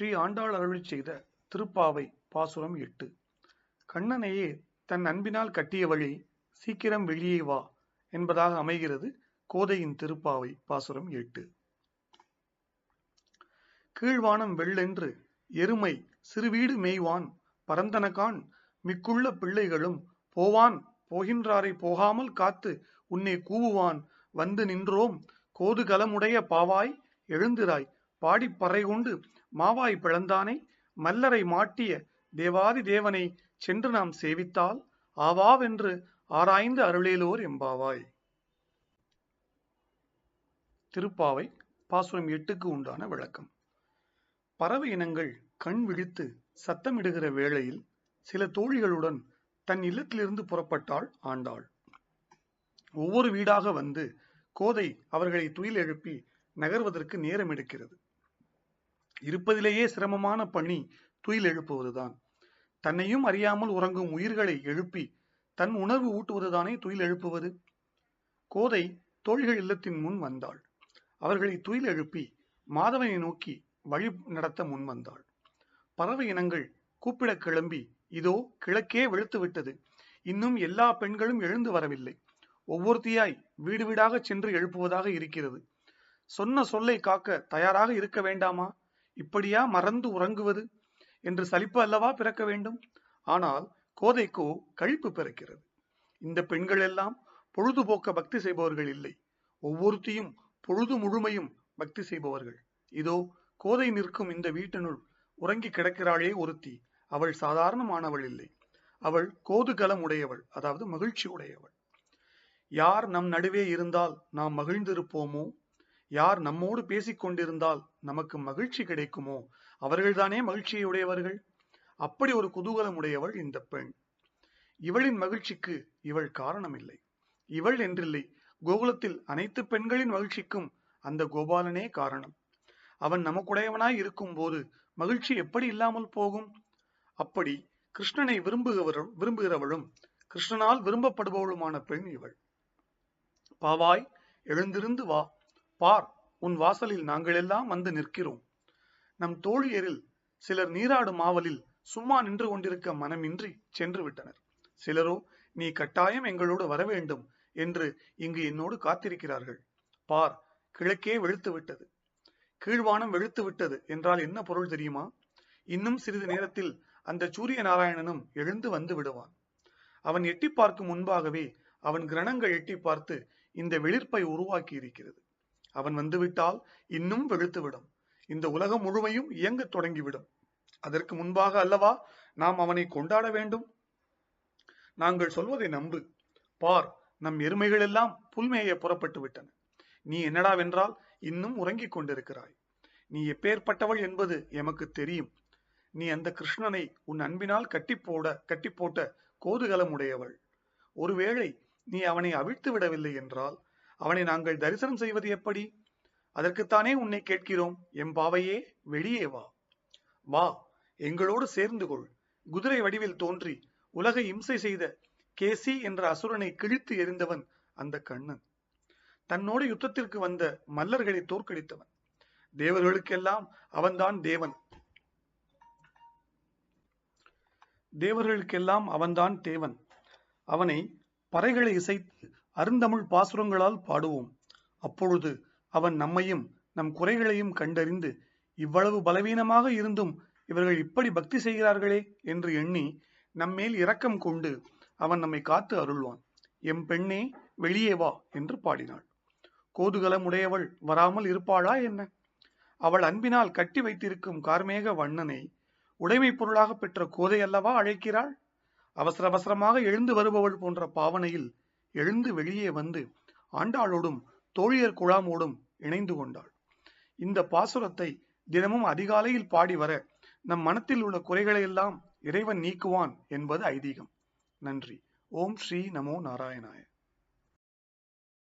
ஸ்ரீ ஆண்டாள் அருளி செய்த திருப்பாவை பாசுரம் எட்டு. கண்ணனையே தன் அன்பினால் கட்டிய வழி சீக்கிரம் வெளியே வா என்பதாக அமைகிறது கோதையின் திருப்பாவை பாசுரம் எட்டு. கீழ்வானம் வெள்ளென்று எருமை சிறுவீடு மேய்வான் பரந்தனகான் மிக்குள்ள பிள்ளைகளும் போவான் போகின்றாரை போகாமல் காத்து உன்னை கூவுவான் வந்து நின்றோம் கோதுகலமுடைய பாவாய் எழுந்திராய் பாடிப் பறை கொண்டு மாவாய் பிளந்தானை மல்லரை மாட்டிய தேவாதி தேவனை சென்று நாம் சேவித்தால் ஆவாவென்று ஆராய்ந்து அருளேலோர் எம்பாவாய் திருப்பாவை பாசுரம் எட்டுக்கு உண்டான விளக்கம். பறவை இனங்கள் கண் விழித்து சத்தமிடுகிற வேளையில் சில தோழிகளுடன் தன் இல்லத்திலிருந்து புறப்பட்டாள் ஆண்டாள். ஒவ்வொரு வீடாக வந்து கோதை அவர்களை துயில் எழுப்பி நகர்வதற்கு நேரம் எடுக்கிறது இருப்பதிலேயே சிரமமான பணி துயில் எழுப்புவதுதான். தன்னையும் அறியாமல் உறங்கும் உயிர்களை எழுப்பி தன் உணர்வு ஊட்டுவதுதானே துயில் எழுப்புவது? கோதை தோழிகள் இல்லத்தின் முன் வந்தாள். அவர்களை துயில் எழுப்பி மாதவனை நோக்கி வழி நடத்த முன் வந்தாள். பறவை இனங்கள் கூப்பிட கிளம்பி இதோ கிழக்கே வெளுத்து விட்டது. இன்னும் எல்லா பெண்களும் எழுந்து வரவில்லை. ஒவ்வொருத்தியாய் வீடு வீடாக சென்று எழுப்புவதாக இருக்கிறது. சொன்ன சொல்லை காக்க தயாராக இருக்க வேண்டாமா? இப்படியா மறந்து உறங்குவது என்று சலிப்பு அல்லவா பிறக்க வேண்டும்? ஆனால் கோதைக்கோ கழிப்பு பிறக்கிறது. இந்த பெண்கள் எல்லாம் பொழுதுபோக்க பக்தி செய்பவர்கள் இல்லை. ஒவ்வொருத்தையும் பொழுது முழுமையும் பக்தி செய்பவர்கள். இதோ கோதை நிற்கும் இந்த வீட்டினுள் உறங்கி கிடக்கிறாளே ஒருத்தி. அவள் சாதாரணமானவள் இல்லை. அவள் கோதுகலம் உடையவள் அதாவது மகிழ்ச்சி உடையவள். யார் நம் நடுவே இருந்தால் நாம் மகிழ்ந்திருப்போமோ? யார் நம்மோடு பேசிக் கொண்டிருந்தால் நமக்கு மகிழ்ச்சி கிடைக்குமோ? அவர்கள்தானே மகிழ்ச்சியை உடையவர்கள் அப்படி ஒரு குதூகலம் உடையவள் இந்த பெண். இவளின் மகிழ்ச்சிக்கு இவள் காரணம் இல்லை இவள் என்றில்லை. கோகுலத்தில் அனைத்து பெண்களின் மகிழ்ச்சிக்கும் அந்த கோபாலனே காரணம். அவன் நமக்குடையவனாய் இருக்கும் போது மகிழ்ச்சி எப்படி இல்லாமல் போகும்? அப்படி கிருஷ்ணனை விரும்புகிறவரும் விரும்புகிறவளும் கிருஷ்ணனால் விரும்பப்படுபவளுமான பெண் இவள். பாவாய் எழுந்திருந்து வா. பார் உன் வாசலில் நாங்கள் எல்லாம் வந்து நிற்கிறோம். நம் தோழியரில் சிலர் நீராடும் ஆவலில் சும்மா நின்று கொண்டிருக்க மனமின்றி சென்று விட்டனர். சிலரோ நீ கட்டாயம் எங்களோடு வர வேண்டும் என்று இங்கு என்னோடு காத்திருக்கிறார்கள். பார் கிழக்கே வெளுத்து விட்டது. கீழ்வானம் வெளுத்து விட்டது என்றால் என்ன பொருள் தெரியுமா? இன்னும் சிறிது நேரத்தில் அந்த சூரிய நாராயணனும் எழுந்து வந்து விடுவான். அவன் எட்டி பார்க்கும் முன்பாகவே அவன் கிரணங்கள் எட்டி பார்த்து இந்த வெளிர்ப்பை உருவாக்கி இருக்கிறது அவன் வந்துவிட்டால் இன்னும் வெளுத்துவிடும். இந்த உலகம் முழுமையும் இயங்கத் தொடங்கிவிடும். அதற்கு முன்பாக அல்லவா நாம் அவனை கொண்டாட வேண்டும்? நாங்கள் சொல்வதை நம்பு. பார் நம் எருமைகள் எல்லாம் புல்மேய புறப்பட்டு விட்டன நீ என்னடாவென்றால் இன்னும் உறங்கிக் கொண்டிருக்கிறாய். நீ எப்பேற்பட்டவள் என்பது எமக்கு தெரியும். நீ அந்த கிருஷ்ணனை உன் அன்பினால் கட்டி போட கட்டி போட்ட கோதுகலம் உடையவள் ஒருவேளை நீ அவனை அவிழ்த்து விடவில்லை என்றால் அவனை நாங்கள் தரிசனம் செய்வது எப்படி? அதற்குத்தானே உன்னை கேட்கிறோம். எம் பாவையே வெளியே வா. வா எங்களோடு சேர்ந்து கொள். குதிரை வடிவில் தோன்றி உலகை இம்சை செய்த கேசி என்ற அசுரனை கிழித்து எறிந்தவன் அந்த கண்ணன். தன்னோடு யுத்தத்திற்கு வந்த மல்லர்களை தோற்கடித்தவன். தேவர்களுக்கெல்லாம் அவன்தான் தேவன். தேவர்களுக்கெல்லாம் அவன்தான் தேவன். அவனை பறைகளை இசைத்து அருந்தமிழ் பாசுரங்களால் பாடுவோம். அப்பொழுது அவன் நம்மையும் நம் குறைகளையும் கண்டறிந்து இவ்வளவு பலவீனமாக இருந்தும் இவர்கள் இப்படி பக்தி செய்கிறார்களே? என்று எண்ணி நம்மேல் இரக்கம் கொண்டு அவன் நம்மை காத்து அருள்வான். எம் பெண்ணே வெளியே வா என்று பாடினாள். கோதுகலம் உடையவள் வராமல் இருப்பாளா என்ன? அவள் அன்பினால் கட்டி வைத்திருக்கும் கார்மேக வண்ணனை உடைமை பொருளாக பெற்ற கோதை அல்லவா அழைக்கிறாள்? அவசர அவசரமாக எழுந்து வருபவள் போன்ற பாவனையில் எழுந்து வெளியே வந்து ஆண்டாளோடும் தோழியர் குழாமோடும் இணைந்து கொண்டாள். இந்த பாசுரத்தை தினமும் அதிகாலையில் பாடி வர நம் மனத்தில் உள்ள குறைகளை எல்லாம் இறைவன் நீக்குவான் என்பது ஐதீகம். நன்றி. ஓம் ஸ்ரீ நமோ நாராயணாய.